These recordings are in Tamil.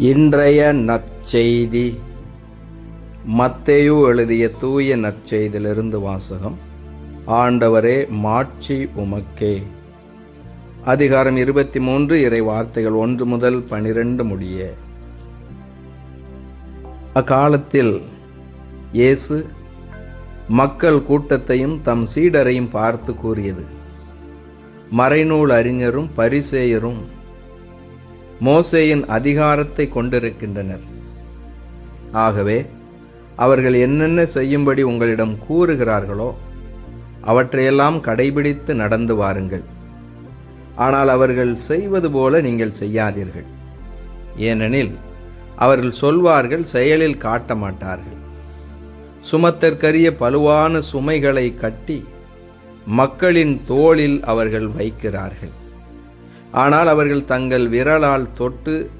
இன்றைய நற்செய்தி. மத்தேயு எழுதிய தூய நற்செய்தியிலிருந்து வாசகம். ஆண்டவரே மாட்சி உமக்கே. அதிகாரம் இருபத்தி மூன்று இறை வார்த்தைகள் ஒன்று முதல் பனிரெண்டு முடிய. அக்காலத்தில் இயேசு மக்கள் கூட்டத்தையும் தம் சீடரையும் பார்த்து கூறியது. மறைநூல் அறிஞரும் பரிசேயரும் மோசேயின் அதிகாரத்தை கொண்டிருக்கின்றனர். ஆகவே அவர்கள் என்னென்ன செய்யும்படி உங்களிடம் கூறுகிறார்களோ அவற்றையெல்லாம் கடைபிடித்து நடந்து வாருங்கள். ஆனால் அவர்கள் செய்வது போல நீங்கள் செய்யாதீர்கள். ஏனெனில் அவர்கள் சொல்வார்கள் செயலில் காட்ட மாட்டார்கள். சுமத்தற்கரிய பலுவான சுமைகளை கட்டி மக்களின் தோளில் அவர்கள் வைக்கிறார்கள். ஆனால் அவர்கள் தங்கள் விரலால் தொட்டு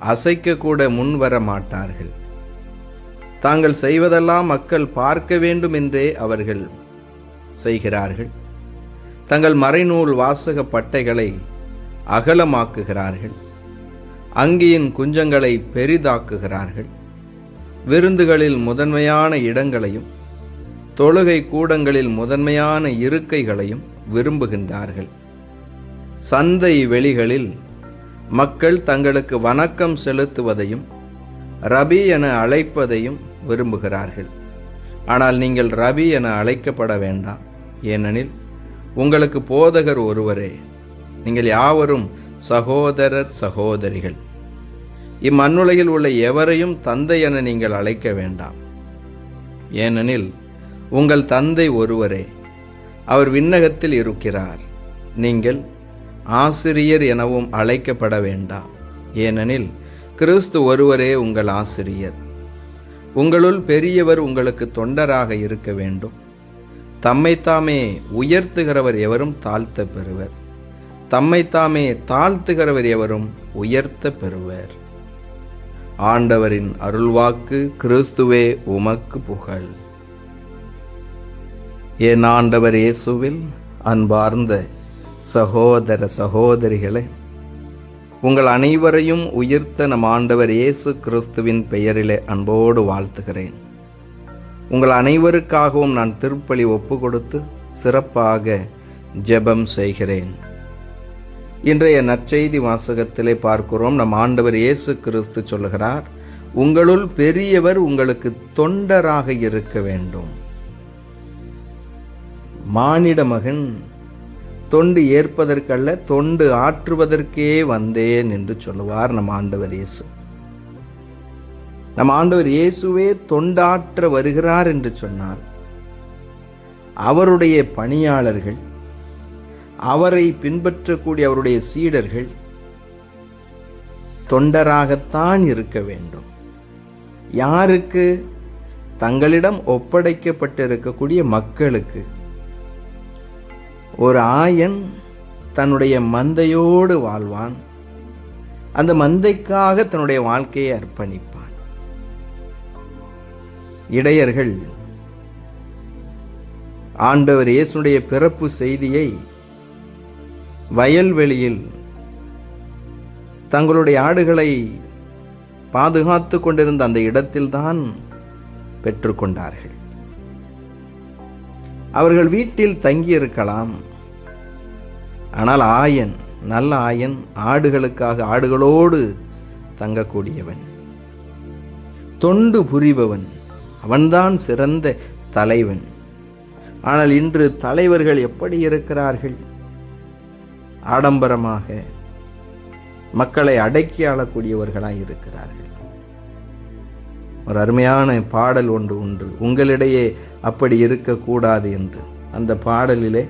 அசைக்கக்கூட முன்வர மாட்டார்கள் தாங்கள் செய்வதெல்லாம் மக்கள் பார்க்க வேண்டும் என்றே அவர்கள் செய்கிறார்கள். தங்கள் மறைநூல் வாசக பட்டைகளை அகலமாக்குகிறார்கள். அங்கியின் குஞ்சங்களை பெரிதாக்குகிறார்கள். விருந்துகளில் முதன்மையான இடங்களையும் தொழுகை கூடங்களில் முதன்மையான இருக்கைகளையும் விரும்புகின்றார்கள். சந்தை வெளிகளில் மக்கள் தங்களுக்கு வணக்கம் செலுத்துவதையும் ரபி என அழைப்பதையும் விரும்புகிறார்கள். ஆனால் நீங்கள் ரபி என அழைக்கப்பட வேண்டாம். ஏனெனில் உங்களுக்கு போதகர் ஒருவரே நீங்கள் யாவரும் சகோதரர் சகோதரிகள். இம்மண்ணுலகில் உள்ள எவரையும் தந்தை என நீங்கள் அழைக்க வேண்டாம். ஏனெனில் உங்கள் தந்தை ஒருவரே அவர் விண்ணகத்தில் இருக்கிறார். நீங்கள் ஆசிரியர் எனவும் அழைக்கப்பட வேண்டாம் ஏனெனில் கிறிஸ்து ஒருவரே உங்கள் ஆசிரியர். உங்களுள் பெரியவர் உங்களுக்கு தொண்டராக இருக்க வேண்டும். தம்மைத்தாமே உயர்த்துகிறவர் எவரும் தாழ்த்த பெறுவர். தம்மைத்தாமே தாழ்த்துகிறவர் எவரும் உயர்த்த பெறுவர். ஆண்டவரின் அருள்வாக்கு கிறிஸ்துவே உமக்கு புகழ். என் ஆண்டவர் இயேசுவில் அன்பார்ந்த சகோதர சகோதரிகளே உங்கள் அனைவரையும் உயிர்த்த நம் ஆண்டவர் இயேசு கிறிஸ்துவின் பெயரிலே அன்போடு வாழ்த்துகிறேன். உங்கள் அனைவருக்காகவும் நான் திருப்பலி ஒப்பு கொடுத்து சிறப்பாக ஜெபம் செய்கிறேன். இன்றைய நற்செய்தி வாசகத்திலே பார்க்கிறோம். நம் ஆண்டவர் இயேசு கிறிஸ்து சொல்லுகிறார் உங்களுள் பெரியவர் உங்களுக்கு தொண்டராக இருக்க வேண்டும். மானிட மகன் தொண்டு ஏற்பதற்கல்ல தொண்டு ஆற்றுவதற்கே வந்தேன் என்று சொல்லுவார் நம் ஆண்டவர் இயேசு. நம் ஆண்டவர் இயேசுவே தொண்டாற்ற வருகிறார் என்று சொன்னார். அவருடைய பணியாளர்கள் அவரை பின்பற்றக்கூடிய அவருடைய சீடர்கள் தொண்டராகத்தான் இருக்க வேண்டும். யாருக்கு? தங்களிடம் ஒப்படைக்கப்பட்டிருக்கக்கூடிய மக்களுக்கு. ஒரு ஆயன் தன்னுடைய மந்தையோடு வாழ்வான். அந்த மந்தைக்காக தன்னுடைய வாழ்க்கையை அர்ப்பணிப்பான். இடையர்கள் ஆண்டவர் இயேசுடைய பிறப்பு செய்தியை வயல்வெளியில் தங்களுடைய ஆடுகளை பாதுகாத்து கொண்டிருந்த அந்த இடத்தில்தான் பெற்றுக்கொண்டார்கள். அவர்கள் வீட்டில் தங்கியிருக்கலாம். ஆனால் ஆயன் நல்ல ஆயன் ஆடுகளுக்காக ஆடுகளோடு தங்கக்கூடியவன். தொண்டு புரிபவன் அவன்தான் சிறந்த தலைவன். ஆனால் இன்று தலைவர்கள் எப்படி இருக்கிறார்கள்? ஆடம்பரமாக மக்களை அடக்கி ஆளக்கூடியவர்களாக இருக்கிறார்கள் ஒரு அருமையான பாடல் ஒன்று உண்டு. உங்களிடையே அப்படி இருக்கக்கூடாது என்று. அந்த பாடலிலே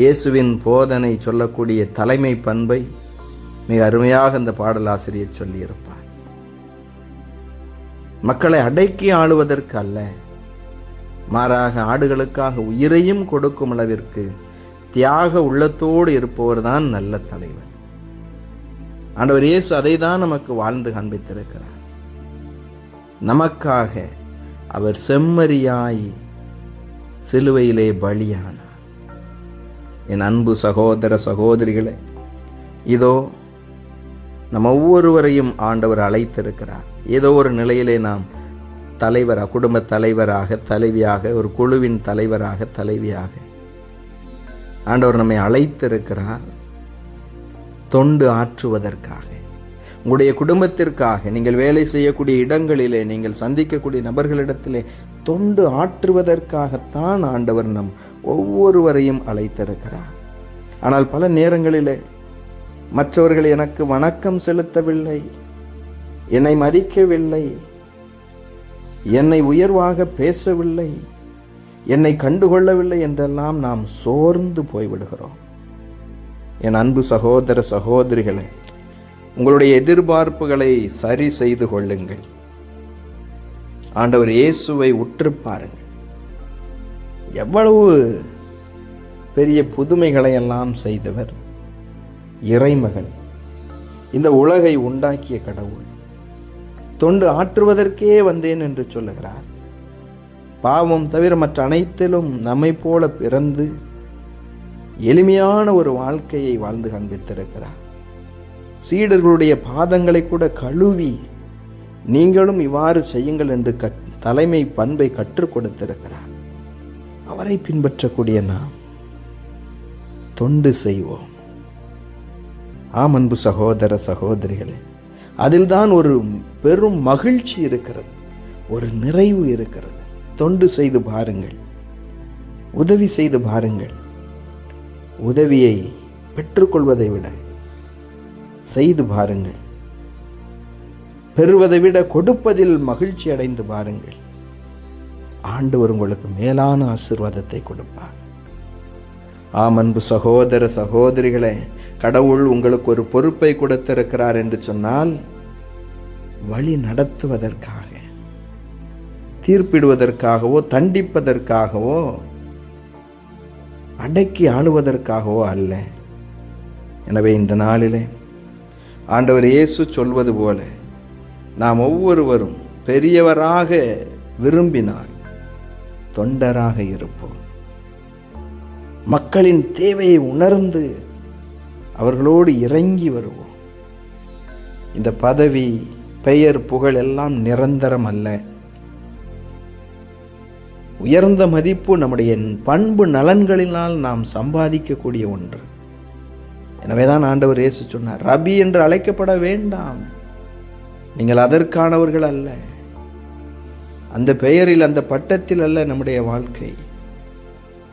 இயேசுவின் போதனை சொல்லக்கூடிய தலைமை பண்பை மிக அருமையாக அந்த பாடலாசிரியர் சொல்லியிருப்பார். மக்களை அடக்கி ஆளுவதற்கு அல்ல மாறாக ஆடுகளுக்காக உயிரையும் கொடுக்கும் அளவிற்கு தியாக உள்ளத்தோடு இருப்பவர் தான் நல்ல தலைவர். ஆண்டவர் இயேசு அதை தான் நமக்கு வாழ்ந்து காண்பித்திருக்கிறார். நமக்காக அவர் செம்மறியாய் சிலுவையிலே பலியானார். என் அன்பு சகோதர சகோதரிகளே இதோ நம்ம ஒவ்வொருவரையும் ஆண்டவர் அழைத்திருக்கிறார். ஏதோ ஒரு நிலையிலே நாம் தலைவராக குடும்ப தலைவராக தலைவியாக ஒரு குழுவின் தலைவராக தலைவியாக ஆண்டவர் நம்மை அழைத்திருக்கிறார் தொண்டு ஆற்றுவதற்காக. உங்களுடைய குடும்பத்திற்காக நீங்கள் வேலை செய்யக்கூடிய இடங்களிலே நீங்கள் சந்திக்கக்கூடிய நபர்களிடத்திலே தொண்டு ஆற்றுவதற்காகத்தான் ஆண்டவர் நம் ஒவ்வொருவரையும் அழைத்திருக்கிறார். ஆனால் பல நேரங்களிலே மற்றவர்கள் எனக்கு வணக்கம் செலுத்தவில்லை என்னை மதிக்கவில்லை என்னை உயர்வாக பேசவில்லை என்னை கண்டுகொள்ளவில்லை என்றெல்லாம் நாம் சோர்ந்து போய்விடுகிறோம். என் அன்பு சகோதர சகோதரிகளே உங்களுடைய எதிர்பார்ப்புகளை சரி செய்து கொள்ளுங்கள். ஆண்டவர் இயேசுவை உற்று பாருங்கள். எவ்வளவு பெரிய புதுமைகளை எல்லாம் செய்தவர். இறைமகன். இந்த உலகை உண்டாக்கிய கடவுள். தொண்டு ஆற்றுவதற்கே வந்தேன் என்று சொல்லுகிறார். பாவம் தவிர மற்ற அனைத்திலும் நம்மை போல பிறந்து எளிமையான ஒரு வாழ்க்கையை வாழ்ந்து காண்பித்திருக்கிறார். சீடர்களுடைய பாதங்களை கூட கழுவி நீங்களும் இவ்வாறு செய்யுங்கள் என்று கட் தலைமை பண்பை கற்றுக் கொடுத்திருக்கிறார். அவரை பின்பற்றக்கூடிய நாம் தொண்டு செய்வோம். ஆம் அன்பு சகோதர சகோதரிகளே அதில்தான் ஒரு பெரும் மகிழ்ச்சி இருக்கிறது ஒரு நிறைவு இருக்கிறது. தொண்டு செய்து பாருங்கள் உதவி செய்து பாருங்கள். உதவியை பெற்றுக்கொள்வதை விட செய்து பாருங்கள். பெறுவதை விட கொடுப்பதில் மகிழ்ச்சி அடைந்து பாருங்கள். ஆண்டவர் உங்களுக்கு மேலான ஆசிர்வாதத்தை கொடுப்பார். ஆம் அன்பு சகோதர சகோதரிகளே கடவுள் உங்களுக்கு ஒரு பொறுப்பை கொடுத்திருக்கிறார் என்று சொன்னால் வழி நடத்துவதற்காக தீர்ப்பிடுவதற்காகவோ தண்டிப்பதற்காகவோ அடக்கி ஆளுவதற்காகவோ அல்ல. எனவே இந்த நாளிலே ஆண்டவர் இயேசு சொல்வது போல நாம் ஒவ்வொருவரும் பெரியவராக விரும்பினால் தொண்டராக இருப்போம். மக்களின் தேவையை உணர்ந்து அவர்களோடு இறங்கி வருவோம். இந்த பதவி பெயர் புகழ் எல்லாம் நிரந்தரம் அல்ல. உயர்ந்த மதிப்பு நம்முடைய பண்பு நலன்களினால் நாம் சம்பாதிக்கக்கூடிய ஒன்று. எனவே தான் ஆண்டவர் இயேசு சொன்னார் ரபி என்று அழைக்கப்பட வேண்டாம். நீங்கள் அதற்கானவர்கள் அல்ல. அந்த பெயரில் அந்த பட்டத்தில் அல்ல நம்முடைய வாழ்க்கை.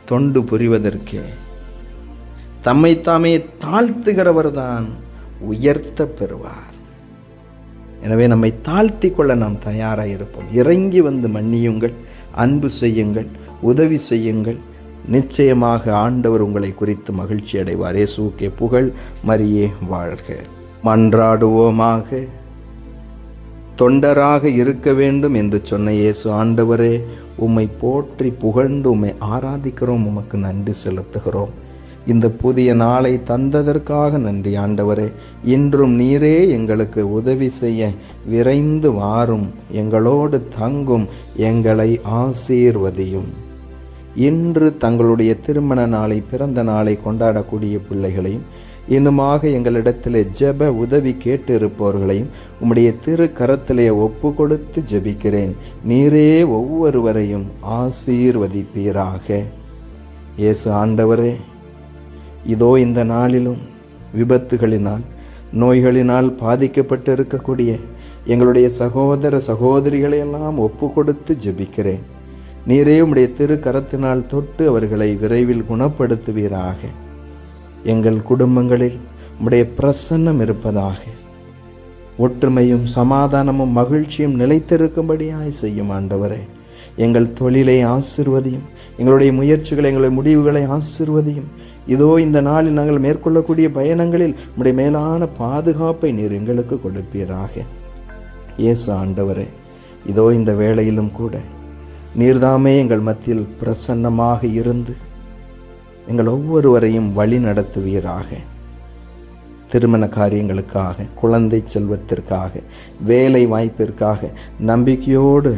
தொண்டு புரிவதற்கே. தம்மை தாமே தாழ்த்துகிறவர் தான் உயர்த்த பெறுவார். எனவே நம்மை தாழ்த்தி கொள்ள நாம் தயாராக இருப்போம் இறங்கி வந்து மன்னியுங்கள் அன்பு செய்யுங்கள் உதவி செய்யுங்கள். நிச்சயமாக ஆண்டவர் உங்களை குறித்து மகிழ்ச்சி அடைவார். இயேசுக்கே புகழ் மரியே வாழ்க. மன்றாடுவோமாக. தொண்டராக இருக்க வேண்டும் என்று சொன்ன இயேசு ஆண்டவரே உம்மை போற்றி புகழ்ந்து உம்மை ஆராதிக்கிறோம் உமக்கு நன்றி செலுத்துகிறோம். இந்த புதிய நாளை தந்ததற்காக நன்றி ஆண்டவரே. இன்றும் நீரே எங்களுக்கு உதவி செய்ய விரைந்து வாரும். எங்களோடு தங்கும் எங்களை ஆசீர்வதியும். இன்று தங்களுடைய திருமண நாளை பிறந்த நாளை கொண்டாடக்கூடிய பிள்ளைகளையும் இன்னுமாக எங்களிடத்திலே ஜெப உதவி கேட்டு இருப்பவர்களையும் உம்முடைய திரு கரத்திலே ஒப்பு கொடுத்து ஜெபிக்கிறேன். நீரே ஒவ்வொருவரையும் ஆசீர்வதிப்பீராக. இயேசு ஆண்டவரே இதோ இந்த நாளிலும் விபத்துகளினால் நோய்களினால் பாதிக்கப்பட்டு இருக்கக்கூடிய எங்களுடைய சகோதர சகோதரிகளையெல்லாம் ஒப்பு கொடுத்து ஜெபிக்கிறேன். நீரே உம்முடைய திரு கரத்தினால் தொட்டு அவர்களை விரைவில் குணப்படுத்துவீராக. எங்கள் குடும்பங்களில் உம்முடைய பிரசன்னம் இருப்பதாக. ஒற்றுமையும் சமாதானமும் மகிழ்ச்சியும் நிலைத்திருக்கும்படியாய் செய்யும் ஆண்டவரே. எங்கள் தொழிலை ஆசிர்வதியும் எங்களுடைய முயற்சிகளை எங்களுடைய முடிவுகளை ஆசிர்வதியும். இதோ இந்த நாளில் நாங்கள் மேற்கொள்ளக்கூடிய பயணங்களில் உம்முடைய மேலான பாதுகாப்பை நீர் எங்களுக்கு கொடுப்பீராக. இயேசு ஆண்டவரே இதோ இந்த வேளையிலும் கூட நீர்தாமே எங்கள் மத்தியில் பிரசன்னமாக இருந்து எங்கள் ஒவ்வொருவரையும் வழி நடத்துவீராக. திருமண காரியங்களுக்காக குழந்தை செல்வத்திற்காக வேலை வாய்ப்பிற்காக நம்பிக்கையோடு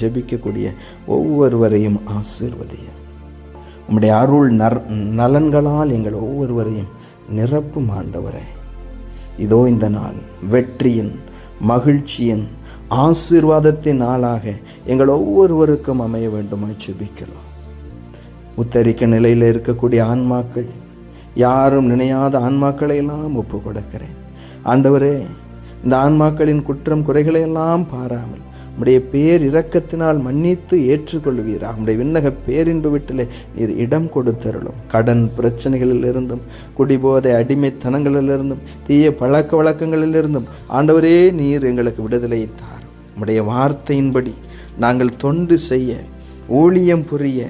ஜெபிக்கக்கூடிய ஒவ்வொருவரையும் ஆசீர்வதியும் உம்முடைய அருள் நர் நலன்களால் எங்கள் ஒவ்வொருவரையும் நிரப்பும் ஆண்டவரே. இதோ இந்த நாள் வெற்றியின் மகிழ்ச்சியின் ஆசீர்வாதத்தின் நாளாக எங்கள் ஒவ்வொருவருக்கும் அமைய வேண்டுமாய் ஜெபிக்கிறோம் உத்தரிக்க நிலையில் இருக்கக்கூடிய ஆன்மாக்கள் யாரும் நினையாத ஆன்மாக்களை எல்லாம் ஒப்பு கொடுக்கிறேன் ஆண்டவரே இந்த ஆன்மாக்களின் குற்றம் குறைகளை எல்லாம் பாராமல் உம்முடைய பேர் இரக்கத்தினால் மன்னித்து ஏற்றுக்கொள்வீரா உம்முடைய விண்ணக பேரின்பு வீட்டிலே நீர் இடம் கொடுத்தருளும். கடன் பிரச்சனைகளிலிருந்தும் குடிபோதை அடிமைத்தனங்களிலிருந்தும் தீய பழக்க வழக்கங்களிலிருந்தும் ஆண்டவரே நீர் எங்களுக்கு விடுதலை தார் உம்முடைய வார்த்தையின்படி நாங்கள் தொண்டு செய்ய ஊழியம் புரிய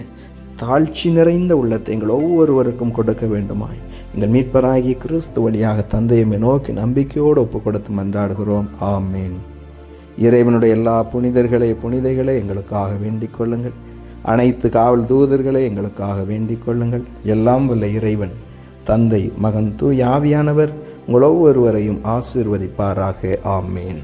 தாழ்ச்சி நிறைந்த உள்ளத்தை எங்கள் ஒவ்வொருவருக்கும் கொடுக்க வேண்டுமாய். எங்கள் மீட்பராகிய கிறிஸ்து வழியாக தந்தையுமே நோக்கி நம்பிக்கையோடு ஒப்பு கொடுத்து மன்றாடுகிறோம். ஆமேன். இறைவனுடைய எல்லா புனிதர்களே புனிதைகளை எங்களுக்காக வேண்டிக் கொள்ளுங்கள். அனைத்து காவல் தூதர்களை எங்களுக்காக வேண்டிக் கொள்ளுங்கள். எல்லாம் வல்ல இறைவன் தந்தை மகன் தூய் ஆவியானவர் உங்கள் ஒவ்வொருவரையும் ஆசீர்வதிப்பாராக. ஆமேன்.